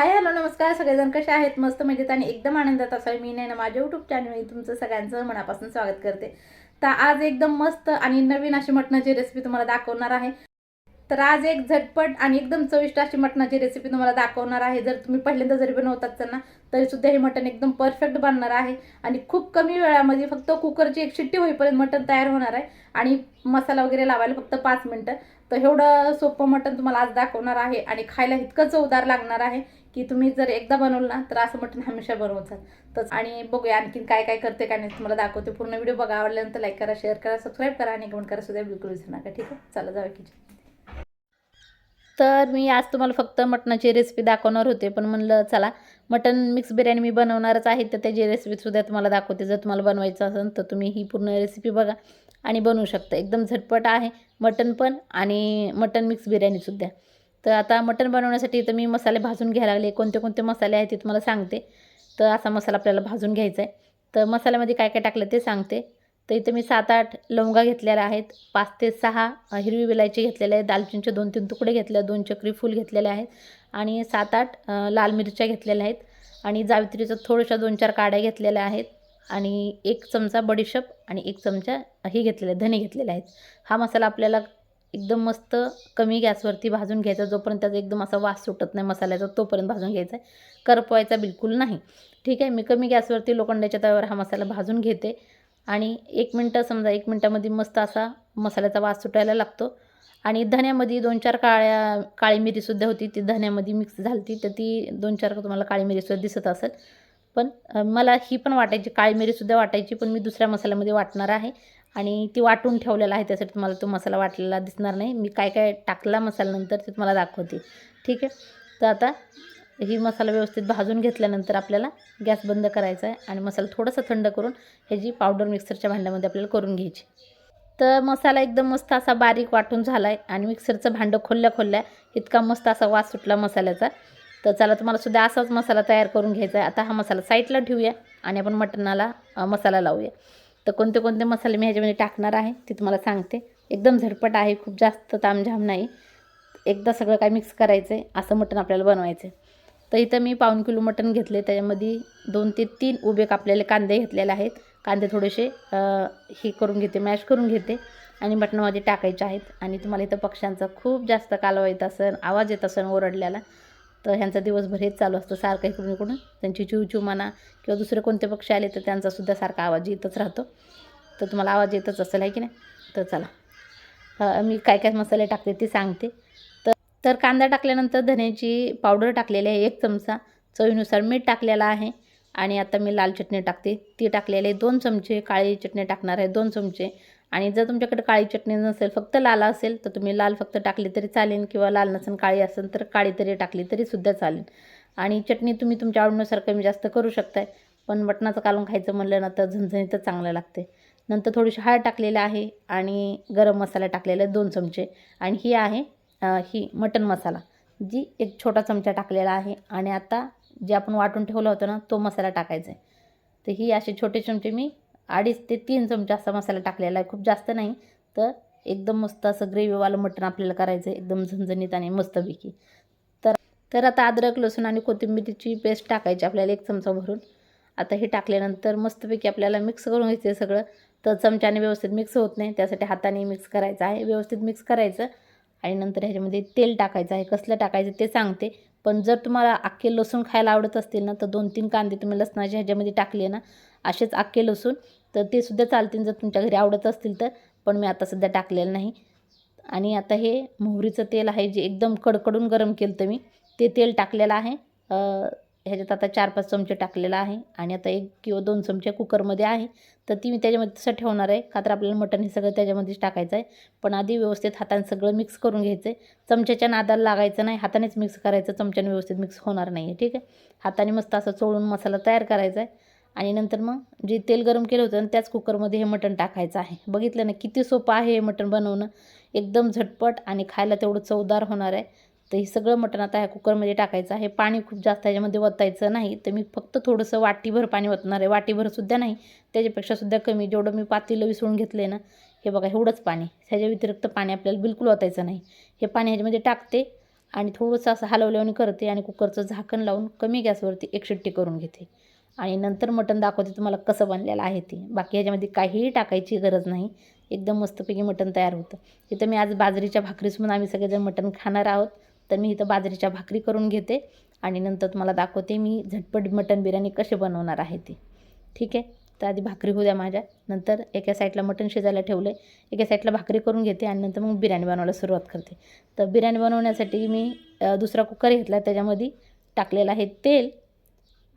Hi hello नमस्कार. सगळेजण कसे आहेत? मस्त मजेत आणि एकदम आनंदात असावे मी नाही ना माझ्या यूट्यूब चॅनलमध्ये तुमचं सगळ्यांचं मनापासून स्वागत करते. तर आज एकदम मस्त आणि नवीन अशी मटणाची रेसिपी तुम्हाला दाखवणार आहे. तर आज एक झटपट आणि एकदम चविष्ट अशी मटणाची रेसिपी तुम्हाला दाखवणार आहे. जर तुम्ही पहिल्यांदा जरी बनवतात ना तरीसुद्धा हे मटण एकदम परफेक्ट बनणार आहे. आणि खूप कमी वेळामध्ये फक्त कुकरची एक शिट्टी होईपर्यंत मटण तयार होणार आहे. आणि मसाला वगैरे लावायला फक्त पाच मिनटं. तर एवढं सोपं मटण तुम्हाला आज दाखवणार आहे. आणि खायला इतकं चवदार लागणार आहे. की तुम्ही जर एकदा बनवलं ना तर असं मटण हमेशा बनवतात तर आणि बघूया आणखीन काय काय करते काय नाही तुम्हाला दाखवते. पूर्ण व्हिडिओ बघा आवडल्यानंतर लाईक करा शेअर करा सबस्क्राईब करा आणि कमेंट करा सुद्धा बिलकुल विसरू नका ठीक आहे? चला जाऊया किचन तर मी आज तुम्हाला फक्त मटणाची रेसिपी दाखवणार होते पण म्हणलं चला मटन मिक्स बिर्याणी मी बनवणारच आहे तर त्याची रेसिपीसुद्धा तुम्हाला दाखवते. जर तुम्हाला बनवायचं असेल तर तुम्ही ही पूर्ण रेसिपी बघा आणि बनवू शकता. एकदम झटपट आहे मटन पण आणि मटन मिक्स बिर्याणीसुद्धा तर आता मटण बनवण्यासाठी तर मी मसाले भाजून घ्यायला लागले. कोणते कोणते मसाले आहेत ते तुम्हाला सांगते. तर असा मसाला आपल्याला भाजून घ्यायचा आहे. तर मसाल्यामध्ये काय काय टाकलं ते सांगते. तर इथं मी सात आठ लवंगा घेतलेल्या आहेत. पाच ते सहा हिरवी विलायची घेतलेल्या आहेत. दालचिनीचे दोन तीन तुकडे घेतले दोन चक्री फूल घेतलेले आहेत. आणि सात आठ लाल मिरच्या घेतलेल्या आहेत. आणि जावित्रीचं थोड्याशा दोन चार काड्या घेतलेल्या आहेत. आणि एक चमचा बडीशेप आणि एक चमचा हे घेतलेले धने घेतलेले आहेत. हा मसाला आपल्याला एकदम मस्त कमी गॅसवरती भाजून घ्यायचा. जोपर्यंत त्याचा एकदम असा वास सुटत नाही मसाल्याचा तोपर्यंत भाजून घ्यायचा आहे. करपवायचा बिलकुल नाही. ठीक आहे मी कमी गॅसवरती लोखंडाच्या तव्यावर हा मसाला भाजून घेते. आणि एक मिनटं समजा एक मिनटामध्ये मस्त असा मसाल्याचा वास सुटायला लागतो. आणि धण्यामध्ये दोन चार काळ्या काळी मिरीसुद्धा होती ती धण्यामध्ये मिक्स झाली तर ती दोन चार तुम्हाला काळी मिरीसुद्धा दिसत असेल. पण मला ही पण वाटायची काळी मिरीसुद्धा वाटायची पण मी दुसऱ्या मसाल्यामध्ये वाटणार आहे. आणि ती वाटून ठेवलेला आहे त्यासाठी तुम्हाला तो मसाला वाटलेला दिसणार नाही. मी काय काय टाकला मसाल्यानंतर ते तुम्हाला दाखवते. ठीक आहे? तर आता ही मसाला व्यवस्थित भाजून घेतल्यानंतर आपल्याला गॅस बंद करायचा आहे आणि मसाला थोडासा थंड करून ह्याची पावडर मिक्सरच्या भांड्यामध्ये आपल्याला करून घ्यायची. तर मसाला एकदम मस्त असा बारीक वाटून झाला आहे आणि मिक्सरचं भांडं खोलल्या खोलल्या इतका मस्त असा वास सुटला मसाल्याचा. तर चला तुम्हाला सुद्धा असाच मसाला तयार करून घ्यायचा आहे. आता हा मसाला साईडला ठेवूया आणि आपण मटणाला मसाला लावूया. तर कोणते कोणते मसाले मी ह्याच्यामध्ये टाकणार आहे ते तुम्हाला सांगते. एकदम झटपट आहे खूप जास्त तामझाम नाही. एकदा सगळं काय मिक्स करायचं आहे असं मटण आपल्याला बनवायचं आहे तर इथं मी पाऊन किलो मटण घेतले त्याच्यामध्ये दोन ते तीन उभे कापलेले कांदे घेतलेले आहेत. कांदे थोडेसे हे करून घेते मॅश करून घेते. आणि मटणामध्ये टाकायचे आहेत. आणि तुम्हाला इथं पक्ष्यांचा खूप जास्त कालवा येत असेल आवाज येत असेल ओरडल्याला. तर ह्यांचा दिवसभर हेच चालू असतं सारखं इकडून इकडून. त्यांची चिवचिव म्हणा किंवा दुसरे कोणते पक्षी आले तर त्यांचासुद्धा सारखा आवाज येतच राहतो. तर तुम्हाला आवाज येतच असेल आहे की नाही? तर चला. मी काय काय मसाले टाकते ते सांगते. तर तर कांदा टाकल्यानंतर धण्याची पावडर टाकलेली आहे एक चमचा चवीनुसार मीठ टाकलेला आहे आणि आता मी लाल चटणी टाकते. ती टाकलेली आहे दोन चमचे काळी चटणी टाकणार आहे दोन चमचे. आणि जर तुमच्याकडे काळी चटणी नसेल फक्त लाल असेल तर तुम्ही लाल फक्त टाकली तरी चालेल किंवा लाल नसेल काळी असेल तर काळी तरी टाकली तरीसुद्धा चालेल. आणि चटणी तुम्ही तुमच्या आवडीनुसार कमी जास्त करू शकताय. पण मटणाचं कालून खायचं म्हणलं ना तर झणझणीतच चांगलं लागते नंतर थोडीशी हळद टाकलेली आहे आणि गरम मसाला टाकलेला आहे दोन चमचे. आणि ही आहे ही मटण मसाला जी एक छोटा चमचा टाकलेला आहे. आणि आता जे आपण वाटून ठेवलं होतं ना तो मसाला टाकायचा आहे. तर ही असे छोटे चमचे मी अडीच ते तीन चमचे असा मसाला टाकलेला आहे. खूप जास्त नाही तर एकदम मस्त असं ग्रेव्हीवालं मटण आपल्याला करायचं आहे एकदम झणझणीत आणि मस्तपैकी. तर तर आता अद्रक लसूण आणि कोथिंबीरीची पेस्ट टाकायची आपल्याला एक चमचा भरून. आता हे टाकल्यानंतर मस्तपैकी आपल्याला मिक्स करून घ्यायचं आहे सगळं. तर चमच्याने व्यवस्थित मिक्स होत नाही. त्यासाठी हाताने मिक्स करायचं आहे. व्यवस्थित मिक्स करायचं. आणि नंतर ह्याच्यामध्ये तेल टाकायचं आहे. कसलं टाकायचं ते सांगते. पण जर तुम्हाला अख्खे लसूण खायला आवडत असतील ना तर दोन तीन कांदे तुम्ही लसणाच्या ह्याच्यामध्ये टाकले ना असेच अख्खे लसूण तर ते सुद्धा चालतील जर तुमच्या घरी आवडत असतील तर पण मी आता सध्या टाकलेलं नाही. आणि आता हे मोहरीचं तेल आहे जे एकदम कडकडून गरम केलं तर मी ते तेल टाकलेलं आहे. ह्याच्यात आता चार पाच चमचे टाकलेला आहे आणि आता एक किंवा दोन चमचे कुकरमध्ये आहे. तर ती मी त्याच्यामध्ये तसं ठेवणार आहे. का तर आपल्याला मटण हे सगळं त्याच्यामध्येच टाकायचं आहे. पण आधी व्यवस्थित हाताने सगळं मिक्स करून घ्यायचं आहे चमच्याच्या नादाला लागायचं नाही. हातानेच मिक्स करायचं. चमच्याने व्यवस्थित मिक्स होणार नाही आहे ठीक आहे? हाताने मस्त असं चोळून मसाला तयार करायचा आहे. आणि नंतर मग जे तेल गरम केलं होतं त्याच कुकरमध्ये हे मटण टाकायचं आहे. बघितलं ना किती सोपं आहे हे मटण बनवणं. एकदम झटपट आणि खायला तेवढं चवदार होणार आहे. तर हे सगळं मटण आता ह्या कुकरमध्ये टाकायचं आहे. पाणी खूप जास्त ह्याच्यामध्ये ओतायचं नाही. तर मी फक्त थोडंसं वाटीभर पाणी ओतणार आहे. वाटीभरसुद्धा नाही. त्याच्यापेक्षासुद्धा कमी. जेवढं मी पातेलं विसळून घेतलं आहे ना हे बघा एवढंच पाणी. ह्याच्या व्यतिरिक्त पाणी आपल्याला बिलकुल ओतायचं नाही. हे पाणी ह्याच्यामध्ये टाकते आणि थोडंसं असं हलवल्याने करते आणि कुकरचं झाकण लावून कमी गॅसवरती एक शिट्टी करून घेते. आणि नंतर मटण दाखवते तुम्हाला कसं बनलेलं आहे ते. बाकी ह्याच्यामध्ये काहीही टाकायची गरज नाही. एकदम मस्तपैकी मटण तयार होतं. इथं मी आज बाजरीच्या भाकरीसमून आम्ही सगळेजण मटण खाणार आहोत. तर मी इथं बाजरीच्या भाकरी करून घेते आणि नंतर तुम्हाला दाखवते मी झटपट मटण बिर्याणी कसे बनवणार आहे ते. ठीक आहे? तर आधी भाकरी होऊ द्या माझ्या. नंतर एका साईडला मटण शिजायला ठेवलं आहे एका साईडला भाकरी करून घेते आणि नंतर मग बिर्याणी बनवायला सुरुवात करते. तर बिर्याणी बनवण्यासाठी मी दुसरा कुकर घेतला. त्याच्यामध्ये टाकलेलं आहे तेल.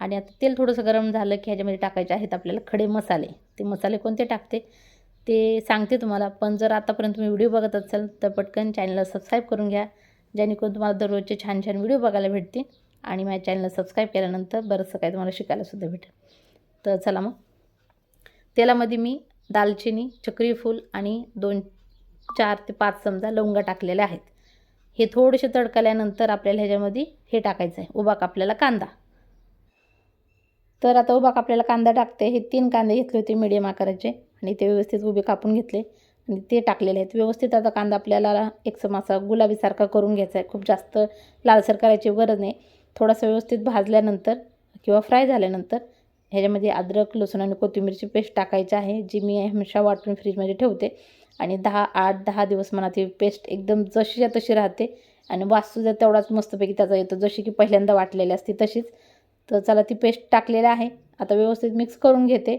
आणि आता तेल थोडंसं गरम झालं की ह्याच्यामध्ये टाकायचे आहेत आपल्याला खडे मसाले. ते मसाले कोणते टाकते? ते सांगते तुम्हाला. पण जर आतापर्यंत तुम्ही व्हिडिओ बघत असाल तर पटकन चॅनलला सबस्क्राईब करून घ्या. जेणेकरून तुम्हाला दररोजचे छान छान व्हिडिओ बघायला भेटतील आणि माझ्या चॅनलला सबस्क्राईब केल्यानंतर बरंचसं काय तुम्हाला शिकायलासुद्धा भेटेल. तर चला मग. तेलामध्ये मी दालचिनी चक्रीफूल आणि दोन चार ते पाच चमचा लवंगा टाकलेल्या आहेत. हे थोडेसे तडकल्यानंतर आपल्याला ह्याच्यामध्ये हे टाकायचं आहे. उभा कापलेला कांदा. तर आता उभा कापलेला कांदा टाकते. हे तीन कांदे घेतले होते मिडियम आकाराचे आणि ते व्यवस्थित उभे कापून घेतले. आणि ते टाकलेले आहेत. व्यवस्थित आता कांदा आपल्याला एक समासा गुलाबीसारखा करून घ्यायचा आहे. खूप जास्त लालसर करायची गरज नाही. थोडासा व्यवस्थित भाजल्यानंतर किंवा फ्राय झाल्यानंतर ह्याच्यामध्ये अद्रक लसूण आणि कोथिंबीरची पेस्ट टाकायची आहे जी मी हमेशा वाटून फ्रीजमध्ये ठेवते. आणि दहा आठ दहा दिवस म्हणा ती पेस्ट एकदम जशीच्या तशी राहते. आणि वाससुद्धा तेवढाच मस्तपैकी त्याचा येतो. जशी की पहिल्यांदा वाटलेली असते तशीच. तर चला ती पेस्ट टाकलेली आहे. आता व्यवस्थित मिक्स करून घेते.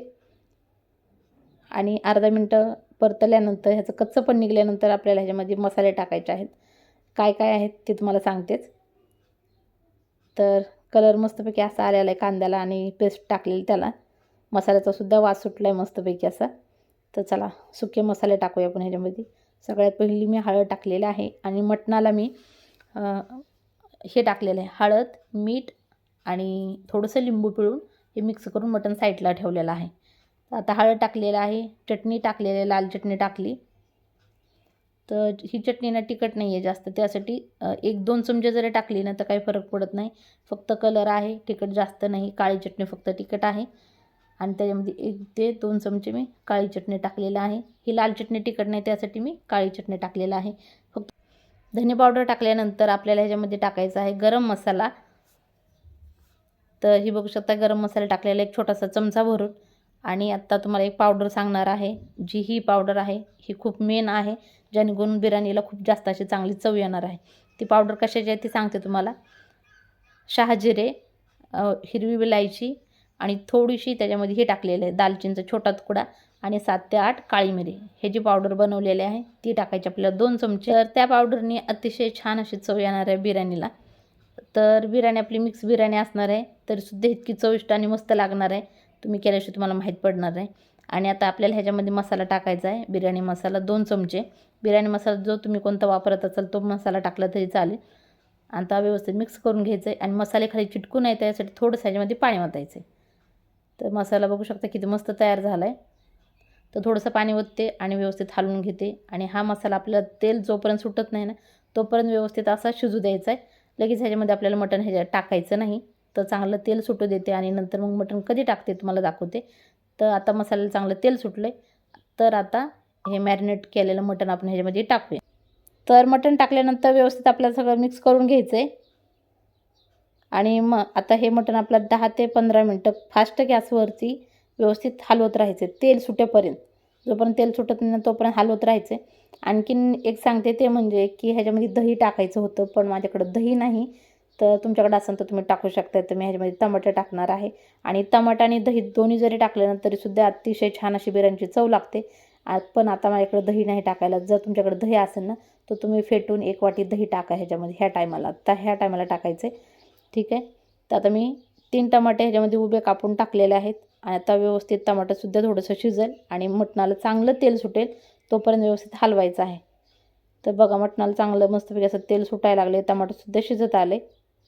आणि अर्धा मिनटं परतल्यानंतर ह्याचं कच्चं पण निघल्यानंतर आपल्याला ह्याच्यामध्ये मसाले टाकायचे आहेत. काय काय आहेत ते तुम्हाला सांगतेच. तर कलर मस्तपैकी असा आलेला आहे कांद्याला आणि पेस्ट टाकलेली त्याला. मसाल्याचा सुद्धा वास सुटला आहे मस्तपैकी असा. तर चला सुके मसाले टाकूया आपण ह्याच्यामध्ये. सगळ्यात पहिली मी हळद टाकलेली आहे आणि मटणाला मी हे टाकलेलं आहे. हळद मीठ आणि थोडंसं लिंबू पिळून हे मिक्स करून मटण साईडला ठेवलेलं आहे. आता हळद टाकलेलं आहे चटणी टाकलेली आहे लाल चटणी टाकली. तर ही चटणी ना तिखट नाही आहे जास्त त्यासाठी एक दोन चमचे जरी टाकली ना तर काही फरक पडत नाही. फक्त कलर आहे तिखट जास्त नाही काळी चटणी फक्त तिखट आहे. आणि त्याच्यामध्ये एक ते दोन चमचे मी काळी चटणी टाकलेलं आहे. ही लाल चटणी तिखट नाही त्यासाठी मी काळी चटणी टाकलेलं आहे. फक्त धने पावडर टाकल्यानंतर आपल्याला ह्याच्यामध्ये टाकायचा आहे गरम मसाला. तर ही बघू शकता गरम मसाला टाकलेला एक छोटासा चमचा भरून. आणि आत्ता तुम्हाला एक पावडर सांगणार आहे जी ही पावडर आहे ही खूप मेन आहे जेणेकरून बिर्याणीला खूप जास्त अशी चांगली चव येणार आहे. ती पावडर कशाची आहे ती सांगते तुम्हाला. शहाजिरे हिरवी विलायची आणि थोडीशी त्याच्यामध्ये हे टाकलेलं आहे दालचिनीचा छोटा तुकडा आणि सात ते आठ काळी मिरी. हे जी पावडर बनवलेली आहे ती टाकायची आपल्याला दोन चमचे. तर त्या पावडरने अतिशय छान अशी चव येणार आहे बिर्याणीला. तर बिर्याणी आपली मिक्स बिर्याणी असणार आहे तरीसुद्धा इतकी चविष्ट आणि मस्त लागणार आहे. तुम्ही केल्याशिवाय तुम्हाला माहीत पडणार आहे. आणि आता आपल्याला ह्याच्यामध्ये मसाला टाकायचा आहे बिर्याणी मसाला दोन चमचे. बिर्याणी मसाला जो तुम्ही कोणता वापरत असाल तो मसाला टाकला तरी चालेल. आणि आता व्यवस्थित मिक्स करून घ्यायचं आहे. आणि मसाले खाली चिटकू आहे त्यासाठी थोडंसं ह्याच्यामध्ये पाणी ओतायचं आहे. तर मसाला बघू शकता किती मस्त तयार झाला आहे तर थोडंसं पाणी ओतते आणि व्यवस्थित हलवून घेते. आणि हा मसाला आपल्याला तेल जोपर्यंत सुटत नाही ना तोपर्यंत व्यवस्थित असा शिजू द्यायचा आहे. लगेच ह्याच्यामध्ये आपल्याला मटण ह्याच्यात टाकायचं नाही. तर चांगलं तेल सुटू देते आणि नंतर मग मटण कधी टाकते तुम्हाला दाखवते. तर आता मसाल्याला चांगलं तेल सुटलं तर आता हे मॅरिनेट केलेलं मटण आपण ह्याच्यामध्ये टाकूया. तर मटण टाकल्यानंतर व्यवस्थित आपल्याला सगळं मिक्स करून घ्यायचं आहे आणि मग आता हे मटण आपल्याला दहा ते पंधरा मिनटं फास्ट गॅसवरती व्यवस्थित हलवत राहायचे तेल सुटेपर्यंत. जोपर्यंत तेल सुटत नाही तोपर्यंत हलवत राहायचे आणखीन एक सांगते ते म्हणजे की ह्याच्यामध्ये दही टाकायचं होतं पण माझ्याकडं दही नाही. तर तुमच्याकडे असेल तर तुम्ही टाकू शकता. तर मी ह्याच्यामध्ये टमाटर टाकणार आहे. आणि टमाटर आणि दही दोन्ही जरी टाकल्यानंतर तरीसुद्धा अतिशय छान अशी बिर्याणीची चव लागते. आ- पण आता माझ्याकडे दही नाही टाकायला. जर तुमच्याकडे दही असेल ना तर तुम्ही फेटून एक वाटी दही टाका ह्याच्यामध्ये ह्या टायमाला. तर ह्या टायमाला टाकायचं आहे ठीक आहे? तर आता मी तीन टमाटे ह्याच्यामध्ये उभे कापून टाकलेले आहेत. आणि आता व्यवस्थित टमाटरसुद्धा थोडंसं शिजेल आणि मटणाला चांगलं तेल सुटेल तोपर्यंत व्यवस्थित हलवायचं आहे. तर बघा मटणाला चांगलं मस्तपैकी असं तेल सुटायला लागले टमाटरसुद्धा शिजत आले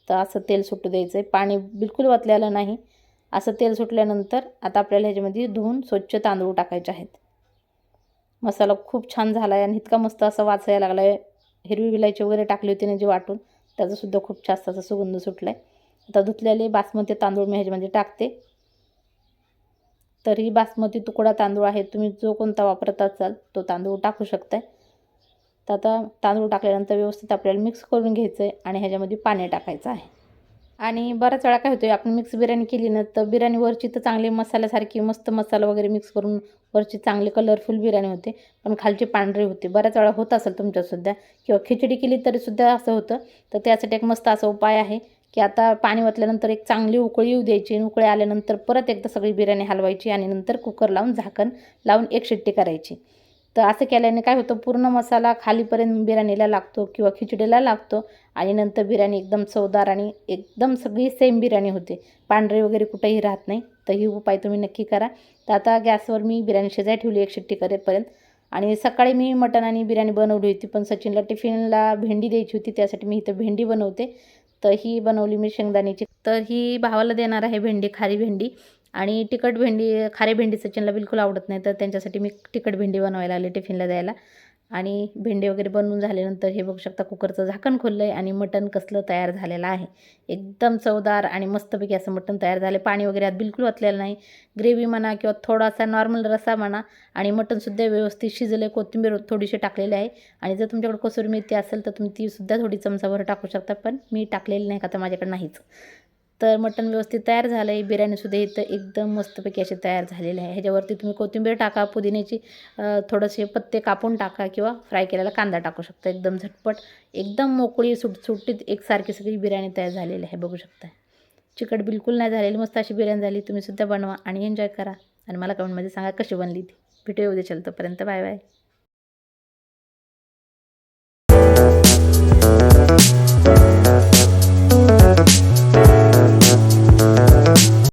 तर असं तेल सुटू द्यायचं आहे पाणी बिलकुल वाचलेलं नाही. असं तेल सुटल्यानंतर आता आपल्याला ह्याच्यामध्ये धुवून स्वच्छ तांदूळ टाकायचे आहेत. मसाला खूप छान झाला आहे आणि इतका मस्त असा वाचायला लागला आहे हिरवी विलायची वगैरे टाकली होती ना जी वाटून त्याचासुद्धा खूप जास्त असा सुगंध सुटला आहे आता धुतलेले बासमती तांदूळ मी ह्याच्यामध्ये टाकते. तर ही बासमती तुकडा तांदूळ आहे. तुम्ही जो कोणता वापरत असाल तो तांदूळ टाकू शकताय. तर आता तांदूळ टाकल्यानंतर व्यवस्थित आपल्याला मिक्स करून घ्यायचं आहे आणि ह्याच्यामध्ये पाणी टाकायचं आहे. आणि बऱ्याच वेळा काय होतं आपण मिक्स बिर्याणी केली ना तर बिर्याणी वरची तर चांगली मसाल्यासारखी मस्त मसाला वगैरे मिक्स करून वरची चांगली कलरफुल बिर्याणी होते पण खालची पांढरी होते. बऱ्याच वेळा होत असेल तुमच्यासुद्धा किंवा खिचडी केली तरीसुद्धा असं होतं. तर त्यासाठी एक मस्त असा उपाय आहे की आता पाणी ओतल्यानंतर एक चांगली उकळी येऊ द्यायची उकळी आल्यानंतर परत एकदा सगळी बिर्याणी हलवायची आणि नंतर कुकर लावून झाकण लावून एक शिट्टी करायची. तर असं केल्याने काय होतं पूर्ण मसाला खालीपर्यंत बिर्याणीला लागतो किंवा खिचडीला लागतो आणि नंतर बिर्याणी एकदम चवदार आणि एकदम सगळी सेम बिर्याणी होते. पांढरे वगैरे कुठेही राहत नाही तर ही उपाय तुम्ही नक्की करा. तर आता गॅसवर मी बिर्याणी शिजाय ठेवली एक शिट्टी करेपर्यंत. आणि सकाळी मी मटण आणि बिर्याणी बनवली होती पण सचिनला टिफिनला भेंडी द्यायची होती त्यासाठी मी इथं भेंडी बनवते. तर ही बनवली मी शेंगदाण्याची. तर ही भावाला देणार आहे भेंडी खारी भेंडी. आणि तिखट भेंडी खारे भेंडी सचिनला बिलकुल आवडत नाही तर त्यांच्यासाठी मी तिखट भेंडी बनवायला आले टिफिनला द्यायला. आणि भेंडी वगैरे बनवून झाल्यानंतर हे बघू शकता कुकरचं झाकण खोललं आहे आणि मटण कसलं तयार झालेलं आहे. एकदम चवदार आणि मस्तपैकी असं मटण तयार झालं पाणी वगैरे आत बिलकुल ओतलेलं नाही. ग्रेव्ही म्हणा किंवा थोडासा नॉर्मल रसा म्हणा आणि मटणसुद्धा व्यवस्थित शिजलं कोथिंबीर थोडीशी टाकलेली आहे. आणि जर तुमच्याकडे कसुरी मेथी असेल तर तुम्ही तीसुद्धा थोडी चमचाभर टाकू शकता पण मी टाकलेली नाही का तर माझ्याकडे नाहीच. तर मटण व्यवस्थित तयार झालं आहे बिर्याणीसुद्धा इथं एकदम मस्तपैकी अशी तयार झालेली आहे. ह्याच्यावरती तुम्ही कोथिंबीर टाका पुदिन्याची थोडेसे पत्ते कापून टाका किंवा फ्राय केलेला कांदा टाकू शकता. एकदम झटपट एकदम मोकळी सुटसुटीत एकसारखी सगळी बिर्याणी तयार झालेली आहे. बघू शकता. चिकट बिलकुल नाही झालेली. मस्त अशी बिर्याणी झाली. तुम्हीसुद्धा बनवा आणि एन्जॉय करा. आणि मला कमेंटमध्ये सांगा कशी बनली ती. भेटू उद्या चलतोपर्यंत बाय बाय.